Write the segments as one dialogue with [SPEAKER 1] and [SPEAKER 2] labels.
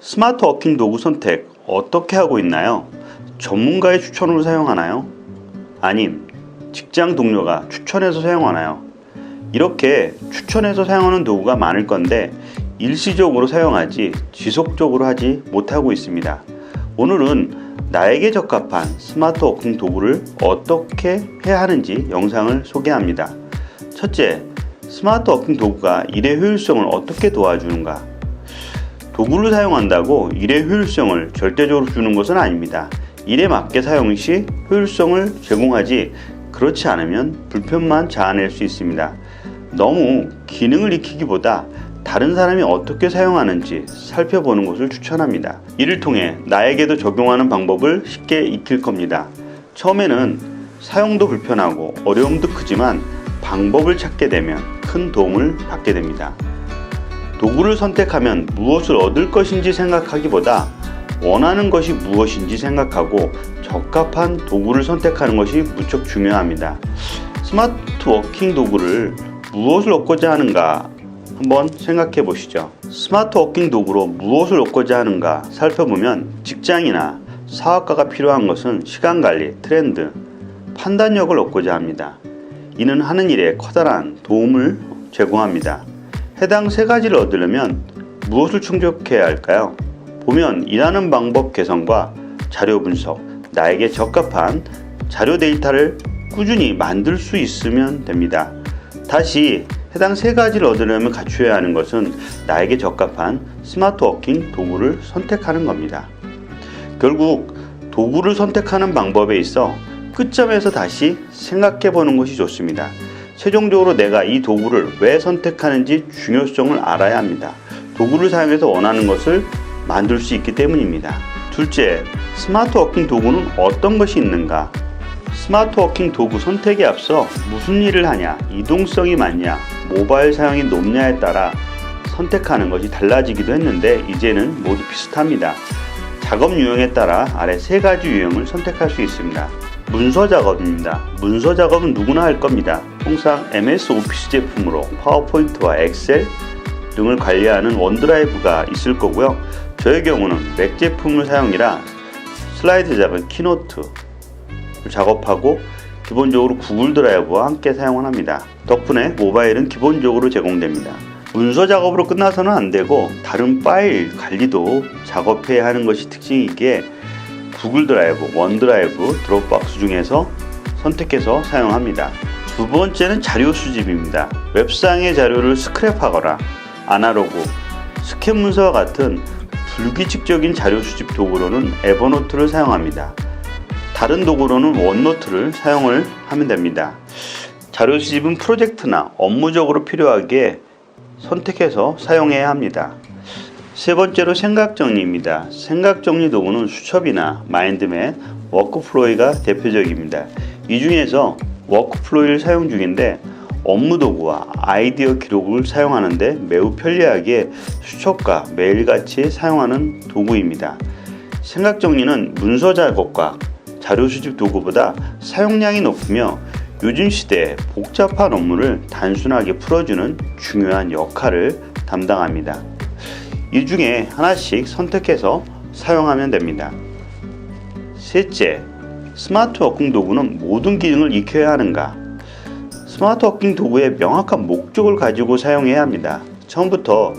[SPEAKER 1] 스마트 워킹 도구 선택 어떻게 하고 있나요? 전문가의 추천으로 사용하나요? 아님 직장 동료가 추천해서 사용하나요? 이렇게 추천해서 사용하는 도구가 많을 건데 일시적으로 사용하지 지속적으로 하지 못하고 있습니다. 오늘은 나에게 적합한 스마트 워킹 도구를 어떻게 해야 하는지 영상을 소개합니다. 첫째, 스마트 워킹 도구가 일의 효율성을 어떻게 도와주는가? 도구를 사용한다고 일의 효율성을 절대적으로 주는 것은 아닙니다. 일에 맞게 사용 시 효율성을 제공하지 그렇지 않으면 불편만 자아낼 수 있습니다. 너무 기능을 익히기보다 다른 사람이 어떻게 사용하는지 살펴보는 것을 추천합니다. 이를 통해 나에게도 적용하는 방법을 쉽게 익힐 겁니다. 처음에는 사용도 불편하고 어려움도 크지만 방법을 찾게 되면 큰 도움을 받게 됩니다. 도구를 선택하면 무엇을 얻을 것인지 생각하기보다 원하는 것이 무엇인지 생각하고 적합한 도구를 선택하는 것이 무척 중요합니다. 스마트 워킹 도구를 무엇을 얻고자 하는가 한번 생각해 보시죠. 스마트 워킹 도구로 무엇을 얻고자 하는가 살펴보면 직장이나 사업가가 필요한 것은 시간 관리, 트렌드, 판단력을 얻고자 합니다. 이는 하는 일에 커다란 도움을 제공합니다. 해당 세 가지를 얻으려면 무엇을 충족해야 할까요? 보면 일하는 방법 개선과 자료 분석, 나에게 적합한 자료 데이터를 꾸준히 만들 수 있으면 됩니다. 다시 해당 세 가지를 얻으려면 갖춰야 하는 것은 나에게 적합한 스마트 워킹 도구를 선택하는 겁니다. 결국 도구를 선택하는 방법에 있어 끝점에서 다시 생각해 보는 것이 좋습니다. 최종적으로 내가 이 도구를 왜 선택하는지 중요성을 알아야 합니다. 도구를 사용해서 원하는 것을 만들 수 있기 때문입니다. 둘째, 스마트 워킹 도구는 어떤 것이 있는가? 스마트 워킹 도구 선택에 앞서 무슨 일을 하냐, 이동성이 많냐, 모바일 사용이 높냐에 따라 선택하는 것이 달라지기도 했는데 이제는 모두 비슷합니다. 작업 유형에 따라 아래 세 가지 유형을 선택할 수 있습니다. 문서 작업입니다. 문서 작업은 누구나 할 겁니다. 통상 MS 오피스 제품으로 파워포인트와 엑셀 등을 관리하는 원드라이브가 있을 거고요. 저의 경우는 맥 제품을 사용이라 슬라이드 작은 키노트 작업하고 기본적으로 구글 드라이브와 함께 사용을 합니다. 덕분에 모바일은 기본적으로 제공됩니다. 문서 작업으로 끝나서는 안 되고 다른 파일 관리도 작업해야 하는 것이 특징이기에 구글 드라이브, 원드라이브, 드롭박스 중에서 선택해서 사용합니다. 두 번째는 자료 수집입니다. 웹상의 자료를 스크랩하거나 아날로그, 스캔 문서와 같은 불규칙적인 자료 수집 도구로는 에버노트를 사용합니다. 다른 도구로는 원노트를 사용을 하면 됩니다. 자료 수집은 프로젝트나 업무적으로 필요하기에 선택해서 사용해야 합니다. 세 번째로 생각 정리입니다. 생각 정리 도구는 수첩이나 마인드맵, 워크플로이가 대표적입니다. 이 중에서 워크플로이를 사용 중인데 업무 도구와 아이디어 기록을 사용하는데 매우 편리하게 수첩과 매일같이 사용하는 도구입니다. 생각 정리는 문서 작업과 자료 수집 도구보다 사용량이 높으며 요즘 시대에 복잡한 업무를 단순하게 풀어주는 중요한 역할을 담당합니다. 이 중에 하나씩 선택해서 사용하면 됩니다. 셋째, 스마트 워킹 도구는 모든 기능을 익혀야 하는가? 스마트 워킹 도구의 명확한 목적을 가지고 사용해야 합니다. 처음부터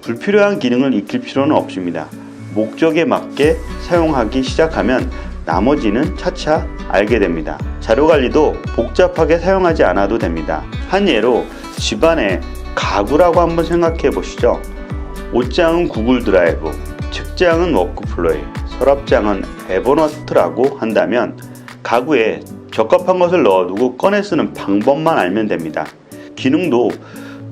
[SPEAKER 1] 불필요한 기능을 익힐 필요는 없습니다. 목적에 맞게 사용하기 시작하면 나머지는 차차 알게 됩니다. 자료 관리도 복잡하게 사용하지 않아도 됩니다. 한 예로 집안의 가구라고 한번 생각해 보시죠. 옷장은 구글 드라이브, 책장은 워크플로이, 서랍장은 에버노트라고 한다면 가구에 적합한 것을 넣어두고 꺼내 쓰는 방법만 알면 됩니다. 기능도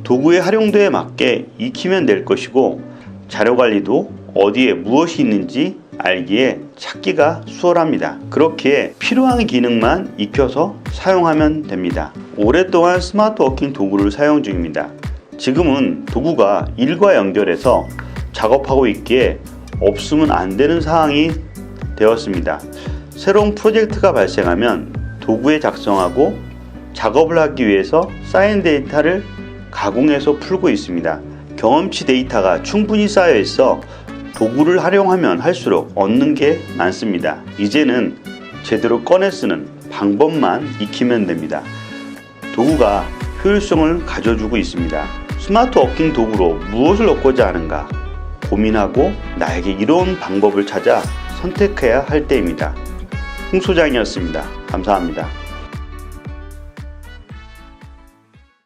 [SPEAKER 1] 도구의 활용도에 맞게 익히면 될 것이고 자료 관리도 어디에 무엇이 있는지 알기에 찾기가 수월합니다. 그렇게 필요한 기능만 익혀서 사용하면 됩니다. 오랫동안 스마트 워킹 도구를 사용 중입니다. 지금은 도구가 일과 연결해서 작업하고 있기에 없으면 안 되는 상황이 되었습니다. 새로운 프로젝트가 발생하면 도구에 작성하고 작업을 하기 위해서 쌓인 데이터를 가공해서 풀고 있습니다. 경험치 데이터가 충분히 쌓여 있어 도구를 활용하면 할수록 얻는 게 많습니다. 이제는 제대로 꺼내 쓰는 방법만 익히면 됩니다. 도구가 효율성을 가져주고 있습니다. 스마트 워킹 도구로 무엇을 얻고자 하는가 고민하고 나에게 이로운 방법을 찾아 선택해야 할 때입니다. 홍 소장이었습니다. 감사합니다.